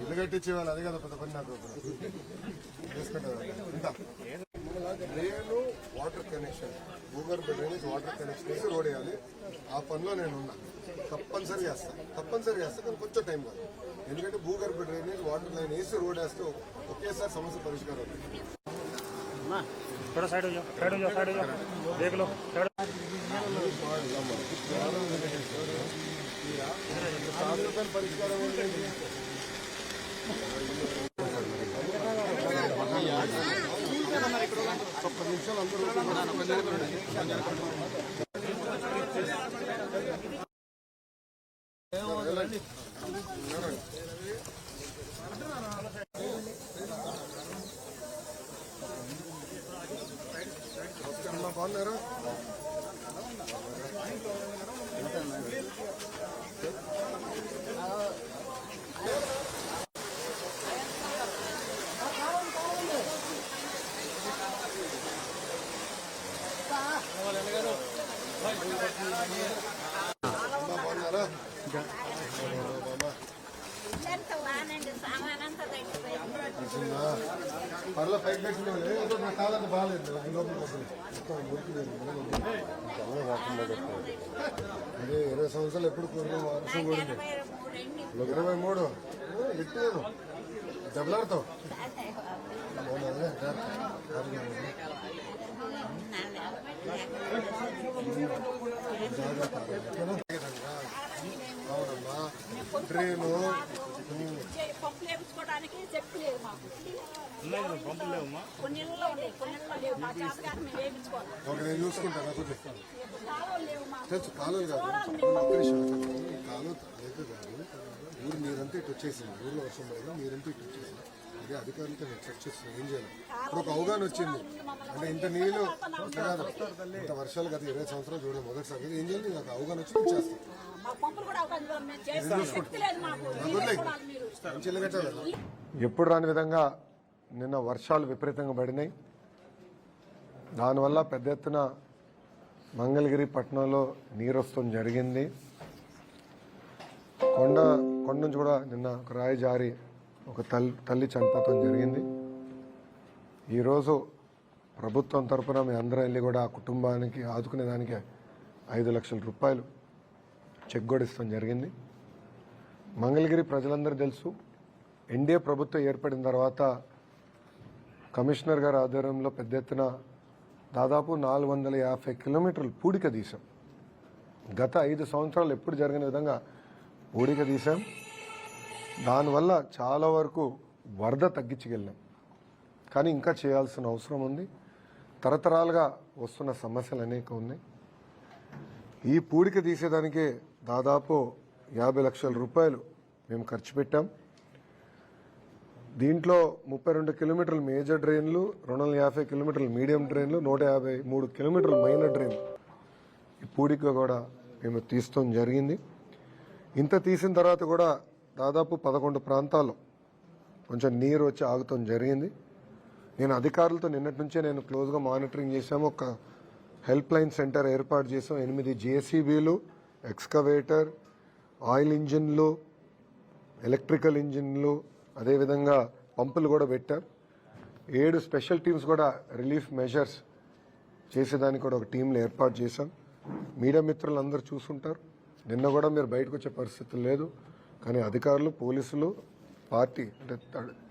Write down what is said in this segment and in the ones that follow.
ఇల్లు కట్టించే వాళ్ళు అది కదా పెద్ద పని నాకు తీసుకుంటారు ఇంత డ్రైన్ వాటర్ కనెక్షన్ భూగర్భ డ్రైనేజ్ వాటర్ కనెక్షన్ వేసి రోడ్ వేయాలి ఆ పనిలో నేను ఉన్నా తప్పనిసరి చేస్తా తప్పనిసరి చేస్తా కానీ కొంచెం టైం కాదు ఎందుకంటే భూగర్భ డ్రైనేజ్ వాటర్ లైన్ వేసి రోడ్ వేస్తే ఒకేసారి సమస్య పరిష్కారం అవుతుంది थोड़ा साइड हो जाओ साइड हो जाओ साइड हो जाओ देख लो साइड ఒక్క నిమిషాలు అందరూ బాగున్నారా పర్ల పైకి పెట్టినోళ్ళే ఏదో నా కాలంత బాగాలేదు ఈ లోపల రాకుండా అదే ఇరవై సంవత్సరాలు ఎప్పుడు కురిన వర్షం కూడింది ఇరవై మూడు దెబ్బలాడతావు అవునమ్మా ట్రైను పంపు లేపించుకోవడానికి లేదు మాకు కొన్ని ఇళ్ళలో ఉన్నాయి కొన్ని ఇళ్ళలో లేవు మా మేము ఒక నేను చూసుకుంటాను నాకు కాలువలు లేవు మాకు తెలుసు కాలువలు కాదు ఒక్క నిమిషం కాలువ లేదు కాదు. ఊరు మీరంతా ఇటు వచ్చేసింది ఊర్లో వర్షం పడింది మీరంతా ఇటు వచ్చేసింది. అదే అధికారులతో నేను చెక్ ఏం చేయాలి? ఇప్పుడు ఒక అవగాహన వచ్చింది. అంటే ఇంత నీళ్ళు ఇంత కాదు ఇంత వర్షాలు గత ఇరవై సంవత్సరాలు చూడడం మొదటిసారి. ఏం చేయాలి నాకు అవగాహన వచ్చి చేస్తాను చేస్తాం. ఎప్పుడు రాని విధంగా నిన్న వర్షాలు విపరీతంగా పడినాయి. దానివల్ల పెద్ద ఎత్తున మంగళగిరి పట్టణంలో నీరు వస్తుంది జరిగింది. కొండ కొండ నుంచి కూడా నిన్న ఒక రాయి జారి ఒక తల్లి తల్లి చనిపోవటం జరిగింది. ఈరోజు ప్రభుత్వం తరపున మీ అందరం వెళ్ళి కూడా ఆ కుటుంబానికి ఆదుకునే దానికి ఐదు లక్షల రూపాయలు చెక్ కూడా ఇస్తాం జరిగింది. మంగళగిరి ప్రజలందరూ తెలుసు ఎన్డీఏ ప్రభుత్వం ఏర్పడిన తర్వాత కమిషనర్ గారి ఆధ్వర్యంలో పెద్ద ఎత్తున దాదాపు నాలుగు వందల యాభై కిలోమీటర్లు పూడిక తీసాం గత ఐదు సంవత్సరాలు ఎప్పుడు జరిగిన విధంగా పూడిక తీసాం దానివల్ల చాలా వరకు వరద తగ్గించగలిగాం. కానీ ఇంకా చేయాల్సిన అవసరం ఉంది. తరతరాలుగా వస్తున్న సమస్యలు అనేక ఉన్నాయి. ఈ పూడిక తీసేదానికే దాదాపు యాభై లక్షల రూపాయలు మేము ఖర్చు పెట్టాం. దీంట్లో ముప్పై రెండు కిలోమీటర్లు మేజర్ డ్రైన్లు రెండు వందల యాభై కిలోమీటర్లు మీడియం డ్రైన్లు నూట యాభై మూడు కిలోమీటర్లు మైనర్ డ్రైన్ ఈ పూడిక కూడా మేము తీస్తాం జరిగింది. ఇంత తీసిన తర్వాత కూడా దాదాపు పదకొండు ప్రాంతాల్లో కొంచెం నీరు వచ్చి ఆగుతాం జరిగింది. నేను అధికారులతో నిన్నటి నుంచే నేను క్లోజ్గా మానిటరింగ్ చేశాము. ఒక హెల్ప్ లైన్ సెంటర్ ఏర్పాటు చేసాం ఎనిమిది జేసీబీలు ఎక్స్కవేటర్ ఆయిల్ ఇంజిన్లు ఎలక్ట్రికల్ ఇంజిన్లు అదేవిధంగా పంపులు కూడా పెట్టాం. ఏడు స్పెషల్ టీమ్స్ కూడా రిలీఫ్ మెజర్స్ చేసేదానికి కూడా ఒక టీంలు ఏర్పాటు చేశాం. మీడియా మిత్రులందరూ చూసుంటారు. నిన్న కూడా మీరు బయటకు వచ్చే పరిస్థితి లేదు. కానీ అధికారులు పోలీసులు పార్టీ అంటే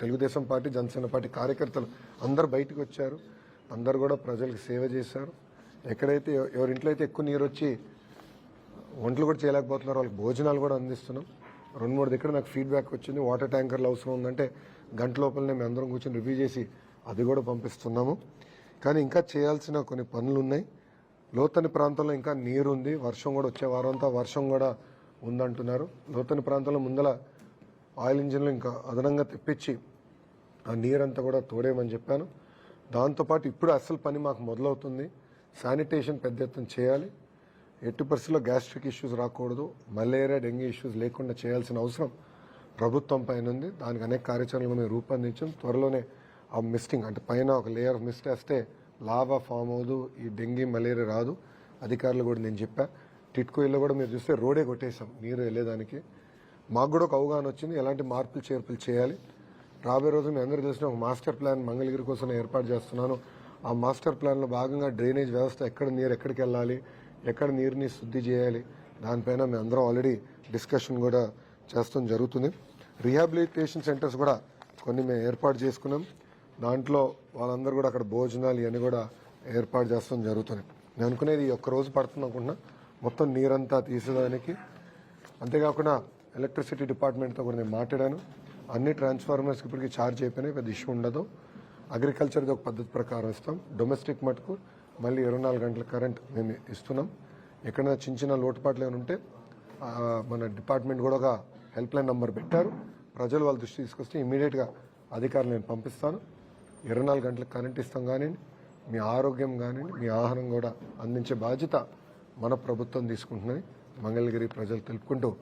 తెలుగుదేశం పార్టీ జనసేన పార్టీ కార్యకర్తలు అందరు బయటకు వచ్చారు. అందరు కూడా ప్రజలకు సేవ చేశారు. ఎక్కడైతే ఎవరింట్లో అయితే ఎక్కువ నీరు వచ్చి వంటలు కూడా చేయలేకపోతున్నారు వాళ్ళకి భోజనాలు కూడా అందిస్తున్నాం. రెండు మూడు దగ్గర నాకు ఫీడ్బ్యాక్ వచ్చింది. వాటర్ ట్యాంకర్లు అవసరం ఉందంటే గంట లోపలనే మేము అందరం కూర్చొని రివ్యూ చేసి అది కూడా పంపిస్తున్నాము. కానీ ఇంకా చేయాల్సిన కొన్ని పనులు ఉన్నాయి. లోతని ప్రాంతంలో ఇంకా నీరు ఉంది వర్షం కూడా వచ్చే వారంతా వర్షం కూడా ఉందంటున్నారు. లోతని ప్రాంతంలో ముందల ఆయిల్ ఇంజిన్లు ఇంకా అదనంగా తెప్పించి ఆ నీరంతా కూడా తోడేయమని చెప్పాను. దాంతోపాటు ఇప్పుడు అసలు పని మాకు మొదలవుతుంది. శానిటేషన్ పెద్ద ఎత్తున చేయాలి. ఎట్టి పరిస్థితుల్లో గ్యాస్ట్రిక్ ఇష్యూస్ రాకూడదు. మలేరియా డెంగ్యూ ఇష్యూస్ లేకుండా చేయాల్సిన అవసరం ప్రభుత్వం పైన ఉంది. దానికి అనేక కార్యాచరణలు మేము రూపొందించాం. త్వరలోనే ఆ మిస్టింగ్ అంటే పైన ఒక లేయర్ ఆఫ్ మిస్ట్ వేస్తే లావా ఫామ్ అవ్వదు. ఈ డెంగ్యూ మలేరియా రాదు. అధికారులు కూడా నేను చెప్పాను టిట్కో టిట్కోయిలో కూడా మీరు చూస్తే రోడే కొట్టేశాం. నీరు వెళ్ళేదానికి. మాకు కూడా ఒక అవగాహన వచ్చింది. ఎలాంటి మార్పులు చేర్పులు చేయాలి? రాబోయే రోజు మీ అందరూ తెలిసిన ఒక మాస్టర్ ప్లాన్ మంగళగిరి కోసం ఏర్పాటు చేస్తున్నాను. ఆ మాస్టర్ ప్లాన్లో భాగంగా డ్రైనేజ్ వ్యవస్థ ఎక్కడ నీరు ఎక్కడికి వెళ్ళాలి? ఎక్కడ నీరుని శుద్ధి చేయాలి? దానిపైన మేము అందరం ఆల్రెడీ డిస్కషన్ కూడా చేస్తాం జరుగుతుంది. రీహాబిలిటేషన్ సెంటర్స్ కూడా కొన్ని మేము ఏర్పాటు చేసుకున్నాం. దాంట్లో వాళ్ళందరూ కూడా అక్కడ భోజనాలు ఇవన్నీ కూడా ఏర్పాటు చేస్తాం జరుగుతుంది. నేను అనుకునేది ఈ ఒక్క రోజు పడుతుంది అనుకుంటున్నా. మొత్తం నీరంతా తీసేదానికి. అంతేకాకుండా ఎలక్ట్రిసిటీ డిపార్ట్మెంట్తో కూడా నేను మాట్లాడాను. అన్ని ట్రాన్స్ఫార్మర్స్కి ఇప్పటికి ఛార్జ్ అయిపోయినాయి పెద్ద ఇష్యూ ఉండదు. అగ్రికల్చర్ది ఒక పద్ధతి ప్రకారం ఇస్తాం. డొమెస్టిక్ మటుకు మళ్ళీ ఇరవై నాలుగు గంటల కరెంట్ మేము ఇస్తున్నాం. ఎక్కడైనా చిన్న చిన్న లోటుపాట్లు ఏమైనా ఉంటే మన డిపార్ట్మెంట్ కూడా ఒక హెల్ప్ లైన్ పెట్టారు. ప్రజలు వాళ్ళ దృష్టి తీసుకొస్తే ఇమీడియట్గా అధికారులు నేను పంపిస్తాను. ఇరవై నాలుగు గంటలకు కరెంట్ ఇస్తాం కానీ మీ ఆరోగ్యం కానీ మీ ఆహారం కూడా అందించే బాధ్యత మన ప్రభుత్వం తీసుకుంటున్నది. మంగళగిరి ప్రజలు తెలుపుకుంటూ